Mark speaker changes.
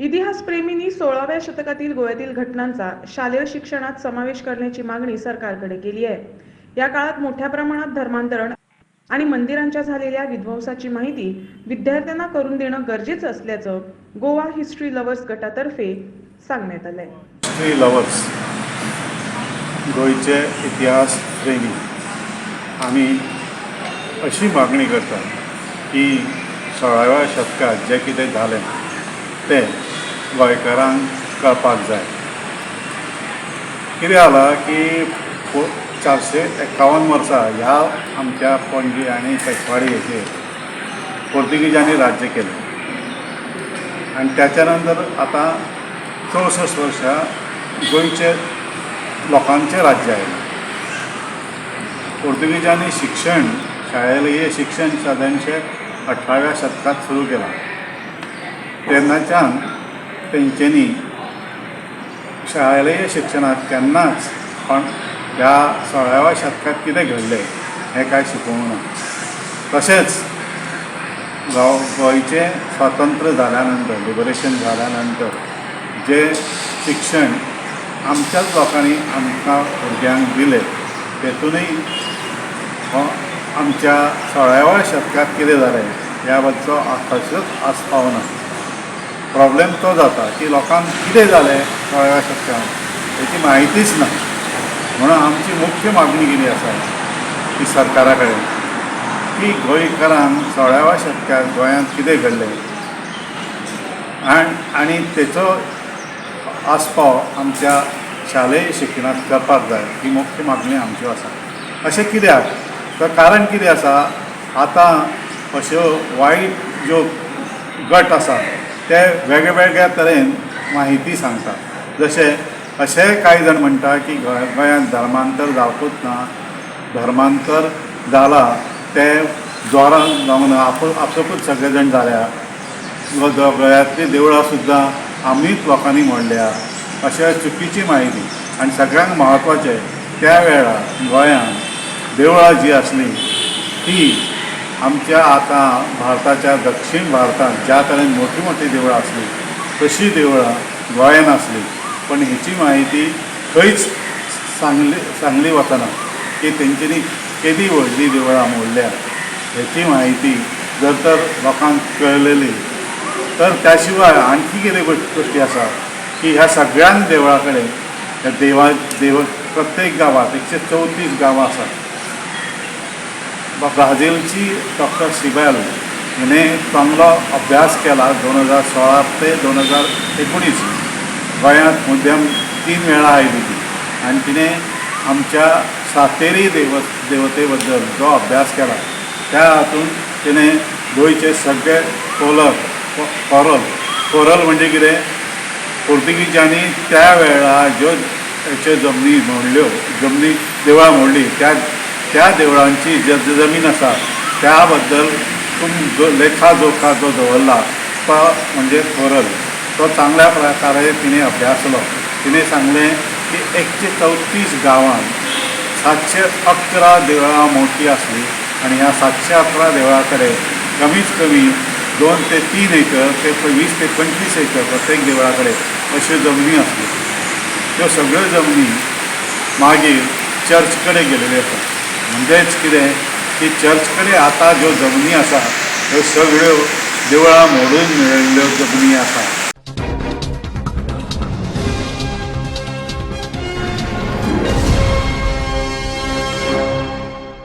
Speaker 1: इतिहासप्रेमींनी सोळाव्या शतकातील गोव्यातील घटनांचा शालेय शिक्षणात समावेश करण्याची मागणी सरकारकडे केली आहे. या काळात मोठ्या प्रमाणात धर्मांतरण आणि मंदिरांच्या झालेल्या विध्वंसाची माहिती विद्यार्थ्यांना करून देणं गरजेचं असल्याचं गोवा हिस्ट्री लव्हर्स गटातर्फे सांगण्यात आलंय.
Speaker 2: हिस्ट्री लवर्स गोंयचे इतिहास प्रेमी आमी अशी मागणी करतात की सोळाव्या शतकात जे कितें जालें तें गोंयकारांक कळपाक जाय. कितें जालां की चारशे एकावन्न वर्सा ह्या आमच्या पणजे आनी पेशवाडी हेचेर पोर्तुगीजांनी राज्य केलें. आनी त्याच्या नंतर आतां चौसष्ट वर्सां गोंयचे लोकांचें राज्य आयलें पोर्तुगीजांनी शिक्षण शाळेलें शिक्षण सादारणशे अठराव्या शतकांत सुरू केलां. तेन्नाच्यान तेंच्यांनी शालेय शिक्षणात केन्नाच पण ह्या सोळाव्या शतकात कितें घडलें हें कांय शिकोवंक ना तशेंच गांव गोंयचें स्वातंत्र्य जाल्या नंतर लिबरेशन जाल्या नंतर जें शिक्षण आमच्याच लोकांनी आमकां भुरग्यांक दिलें तेतूनय हो आमच्या सोळाव्या शतकात कितें जालें ह्या बद्दल कसोच आस्पाव ना प्रॉब्लेम तो जाता की लोकांक कितें जालें सोळाव्या शतकांत हेची म्हायतीच ना. म्हणून आमची मुख्य मागणी कितें आसा? की सरकारा कडेन की गोंयकारांक सोळाव्या शतकात गोंयांत कितें घडलें? आनी आनी तेचो आस्पाव आमच्या शालेय शिक्षणांत करपाक जाय ही मुख्य मागणी आमच्यो आसा. अशें कित्याक तर कारण कितें आसा? आतां अश्यो वायट ज्यो गट आसा ते वेगळ्या वेगळ्या तरेन म्हायती सांगतात. जशें अशेंय कांय जाण म्हणटा की गोंय गोंयांत धर्मांतर जावपूच ना. धर्मांतर जाला ते जोरान जावंक ना आप आपसूकच सगळे जाण जाल्या गोंयांतलीं देवळां सुद्दां आमीच लोकांनी मोडल्या. अशा चुकीची म्हायती आनी सगळ्यांक म्हत्वाचें त्या वेळार गोंयांत देवळां जीं आसलीं ती आमच्या आतां भारताच्या दक्षिण भारतांत ज्या तरेन मोठी मोठी देवळां आसलीं तशीं देवळां गोंयान आसलीं पण हेची म्हायती खंयच सांगली सांगली वचना की तेंच्यांनी केदी व्हडलीं देवळां मोडल्या हेची म्हायती जर तर लोकांक कळलेली. तर त्या शिवाय आणखी कितें गोष्टी गोश्टी आसा की ह्या सगळ्यान देवळां कडेन ह्या देवा देव प्रत्येक गांवांत एकशे चवतीस गांवां आसात ब्राझीलची डॉक्टर सिबॅल हिने चांगलो अभ्यास केला दोन हजार सोळा ते दोन हजार एकोणीस. गोंयांत मुद्दम तीन वेळा आयली ती आनी तिणें आमच्या सातेरी देव देवते बद्दल जो अभ्यास केला त्या हातून तिणें गोंयचे सगळे कोलर कोरल कोरल म्हणजे कितें? पोर्तुगीजांनी त्या वेळार ज्यो हेच्यो जमनी मोडल्यो जमनी देवळां मोडली त्या त्या देवळांची ज जमीन आसा त्या बद्दल तुम जो लेखा जोखा जो दवरला तो म्हणजे थोरल. तो चांगल्या प्रकारे तिणें अभ्यासलो. तिणें सांगलें की एकशे चवतीस गांवांत सातशे अकरा देवळां मोठी असली आनी ह्या सातशे अकरा देवळां कडेन कमीत कमी दोन ते तीन एकर ते वीस ते पंचवीस एकर प्रत्येक देवळा कडेन अश्यो जमनी आसल्यो त्यो सगळ्यो जमनी मागीर चर्च कडेन गेलेल्यो म्हणजेच कितें की चर्च कडेन आतां ज्यो जमनी आसा ह्यो सगळ्यो देवळां मोडून मेळिल्ल्यो जमनी आसा